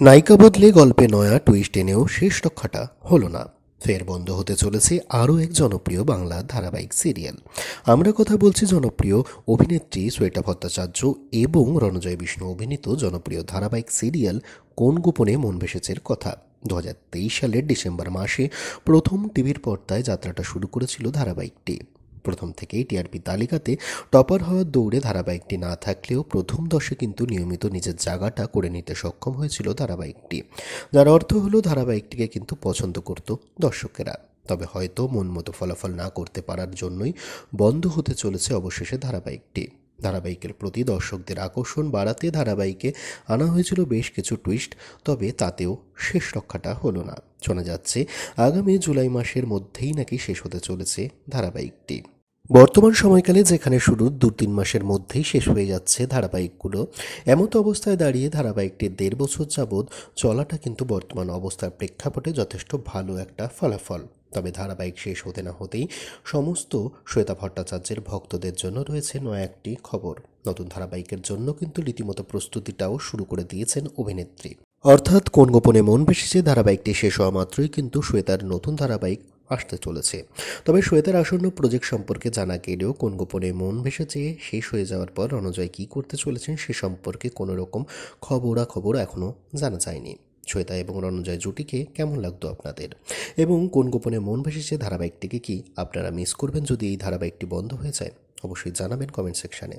নায়িকা বদলে গল্পে নয়া টুইস্ট এনেও শেষ রক্ষাটা হলো না। ফের বন্ধ হতে চলেছে আরও এক জনপ্রিয় বাংলা ধারাবাহিক সিরিয়াল আমরা কথা বলছি জনপ্রিয় অভিনেত্রী শ্বেতা ভট্টাচার্য এবং রণজয় বিষ্ণু অভিনীত জনপ্রিয় ধারাবাহিক সিরিয়াল কোন গোপনে মন ভেসেছের কথা। দু হাজার তেইশ সালের ডিসেম্বর মাসে প্রথম টিভির পর্দায় যাত্রাটা শুরু করেছিল ধারাবাহিকটি। প্রথম থেকেই টিআরপি তালিকাতে টপার হওয়ার দৌড়ে ধারাবাহিকটি না থাকলেও প্রথম দশে কিন্তু নিয়মিত নিজের জায়গাটা করে নিতে সক্ষম হয়েছিল ধারাবাহিকটি, যার অর্থ হলো ধারাবাহিকটিকে কিন্তু পছন্দ করত দর্শকেরা। তবে হয়তো মন মতো ফলাফল না করতে পারার জন্যই বন্ধ হতে চলেছে অবশেষে ধারাবাহিকটি। ধারাবাহিকের প্রতি দর্শকদের আকর্ষণ বাড়াতে ধারাবাহিকে আনা হয়েছিল বেশ কিছু টুইস্ট তবে তাতেও শেষ রক্ষাটা হলো না। শোনা যাচ্ছে, আগামী জুলাই মাসের মধ্যেই নাকি শেষ হতে চলেছে ধারাবাহিকটি। বর্তমান সময়কালে যেখানে শুরু দু তিন মাসের মধ্যেই শেষ হয়ে যাচ্ছে ধারাবাহিকগুলো এমতো অবস্থায় দাঁড়িয়ে ধারাবাহিকটি দেড় বছর যাবৎ চলাটা কিন্তু বর্তমান অবস্থার প্রেক্ষাপটে যথেষ্ট ভালো একটা ফলাফল। তবে ধারাবাহিক শেষ হতে না হতেই সমস্ত শ্বেতা ভট্টাচার্যের ভক্তদের জন্য রয়েছে নয়া একটি খবর। নতুন ধারাবাহিকের জন্য কিন্তু রীতিমতো প্রস্তুতিটাও শুরু করে দিয়েছেন অভিনেত্রী। অর্থাৎ কোন গোপনে মন ভেসেছে ধারাবাহিকটি শেষ হওয়া মাত্রই কিন্তু শ্বেতার নতুন ধারাবাহিক আসতে চলেছে। তবে শ্বেতার আসন্ন প্রজেক্ট সম্পর্কে জানা গেলেও কোন গোপনে মন ভেসেছে শেষ হয়ে যাওয়ার পর রণজয় কী করতে চলেছেন সে সম্পর্কে কোনো রকম খবরাখবর এখনও জানা যায়নি। শ্বেতা এবং রণজয় জুটিকে কেমন লাগতো আপনাদের? এবং কোন গোপনে মন ভেসেছে ধারাবাহিকটিকে কি আপনারা মিস করবেন যদি এই ধারাবাহিকটি বন্ধ হয়ে যায়? অবশ্যই জানাবেন কমেন্ট সেকশানে